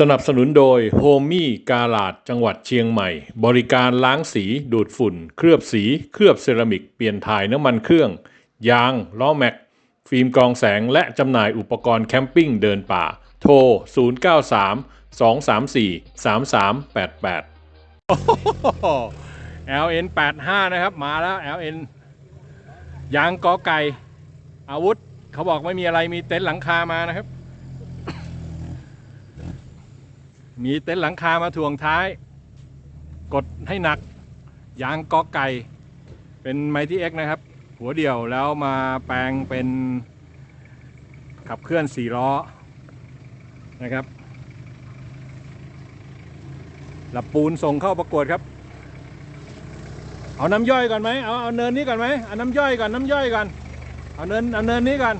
สนับสนุนโดยโฮมี่กาลาดจังหวัดเชียงใหม่ บริการล้างสีดูดฝุ่น เคลือบสี เคลือบเซรามิก เปลี่ยนถ่ายน้ำมันเครื่อง ยาง ล้อแม็ก ฟิล์มกรองแสงและจำหน่ายอุปกรณ์แคมปิ้งเดินป่า โทร 093 234 3388 LN 85 นะครับ มาแล้ว LN ยางกอไก่ อาวุธ เขาบอกไม่มีอะไรมีเต็นท์หลังคามานะครับ มีเต็นท์หลังคามาถ่วงท้าย กดให้หนัก ยางกอไก่ เป็นไมที่เอ็กนะครับ หัวเดี่ยวแล้วมาแปลงเป็นขับเคลื่อนสี่ล้อนะครับหลับปูนส่งเข้าประกวดครับ เอาน้ำย่อยก่อนไหมเอาเอาเนินนี้ก่อนไหมเอาน้ำย่อยก่อนน้ำย่อยก่อนเอาเนินเอาเนินนี้ก่อน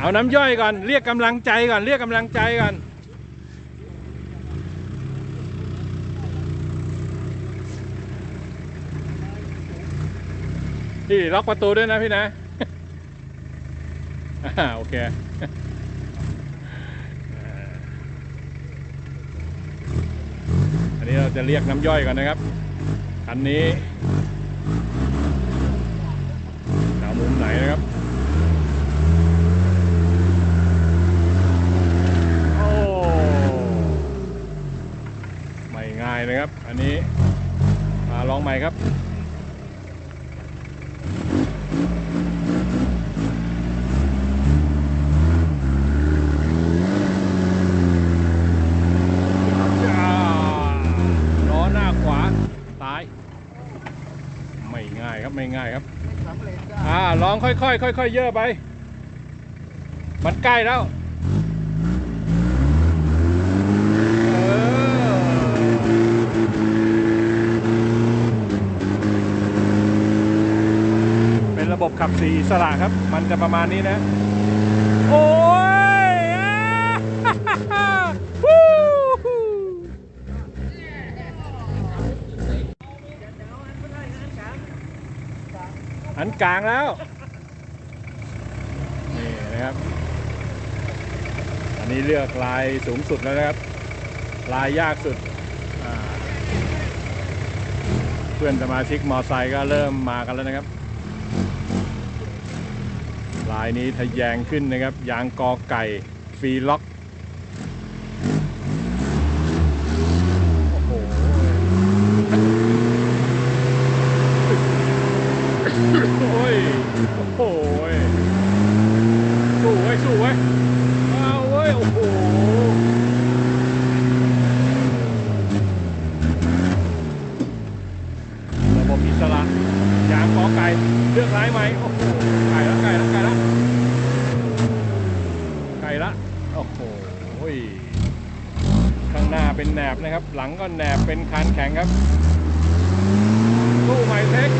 เอาน้ำย่อยก่อน เรียกกำลังใจก่อน เรียกกำลังใจก่อน พี่ล็อกประตูด้วยนะพี่นะโอเคอันนี้เราจะเรียกน้ำย่อยก่อนนะครับอันนี้แถวมุมไหนนะครับ โอ้ ไม่ง่าย นี้มาลองใหม่ครับจ้าล้อหน้าขวาซ้าย ไม่ง่ายครับไม่ง่ายครับอ่าลองค่อยๆค่อยๆเยอะไปมันใกล้แล้ว เออ ระบบขับสีอิสระครับ มันจะประมาณนี้นะ โอ้ยอ่าฮู้ฮู้อันกลางแล้ว นี่นะครับ อันนี้เลือกลายสูงสุดแล้วนะครับ ลายยากสุดอ่าเพื่อนสมาชิกมอไซค์ก็เริ่มมากันแล้วนะครับ ลายนี้ทะแยงขึ้นนะครับ ยางกอไก่ฟีล็อก โอ้โห โอ้ย โอ้โหสู้ไว้ยสู้ไว้ยเอาเว้ย โอ้โห ระบบอิสระยางกอไก่เลือกร้ายไหมโอ้โหไก่ละไก่ละไก่ละไก่ละโอ้โห ข้างหน้าเป็นแหนบนะครับ หลังก็แหนบเป็นคานแข็งครับตู้ไมเทค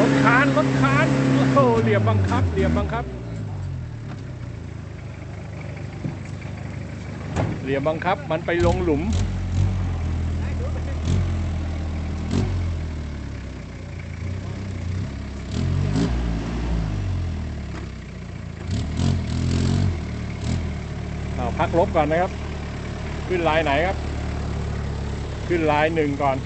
รถคานรถคานโอ้เหลี่ยมบังคับเหลี่ยมบังคับเหลี่ยมบังคับมันไปลงหลุม เอาพั กลบก่อนนะครับ ขึ้นลายไหนครับ ขึ้นลายหนึ่งก่อน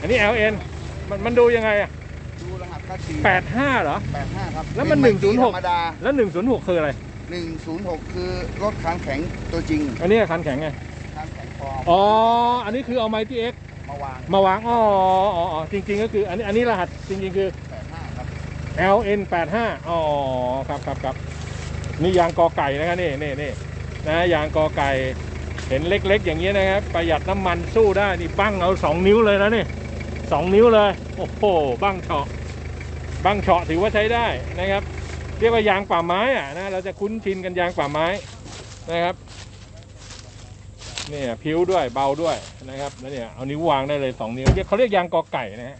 อันนี้ LN มันมันดูยังไงอะ ดูรหัสคัสซี85เหรอ85ครับแล้วมันเป็106 ธรรมดาแล้ว106คืออะไร106คือรถคานแข็งตัวจริงอันนี้คันแข็งไงคานแข็งปลอมอ๋อ อันนี้คือเอาไมที่ X มาวางมาวาง อ๋ออ๋ออ๋อจริง ๆ ก็คือ อันนี้ อันนี้รหัสจริง ๆ คือ85ครับ LN 85อ๋อ ครับครับครับ นี่ยางกอไก่นะครับนี่นี่นี่นะยางกอไก่ เห็นเล็ก ๆ อย่างนี้ยนะครับ ประหยัดน้ำมันสู้ได้ นี่ บั้งเอา 2 นิ้วเลยนะนี่สองนิ้วเลย โอ้โห บั้งเฉาะ บังเฉาะถือว่าใช้ได้นะครับ เรียกว่ายางป่าไม้อะนะเราจะคุ้นชินกันยางป่าไม้นะครับเนี่ยพิ้วด้วยเบาด้วยนะครับแล้วเนี่ยเอานิ้ววางได้เลยสองนิ้วเขาเรียกยางกอไก่นะฮะ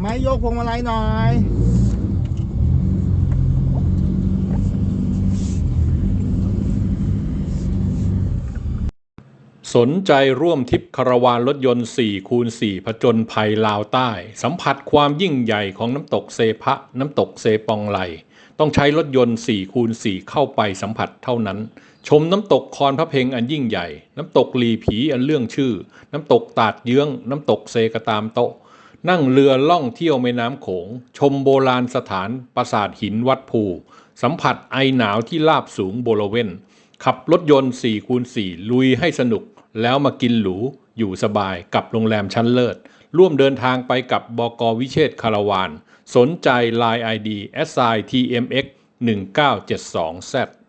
ไหมยกพวงมาลัยหน่อยสนใจร่วมทิปคาราวานรถยนต์ 4 คูณ 4 ผจญภัยลาวใต้ สัมผัสความยิ่งใหญ่ของน้ำตกเซพะ น้ำตกเซปองไหล ต้องใช้รถยนต์ 4 คูณ 4 เข้าไปสัมผัสเท่านั้น ชมน้ำตกคอนพระเพงอันยิ่งใหญ่ น้ำตกลีผีอันเรื่องชื่อ น้ำตกตาดเยื้อง น้ำตกเซกระตามโตะ นั่งเรือล่องเที่ยวแม่น้ำโขง ชมโบราณสถานปราสาทหินวัดภู สัมผัสไอหนาวที่ลาบสูงโบรเวนขับรถยนต์4คูณ4ลุยให้สนุก แล้วมากินหรู อยู่สบายกับโรงแรมชั้นเลิศ ร่วมเดินทางไปกับบอกวิเชษคาราวาน สนใจ Line ID s i tmx 1972 z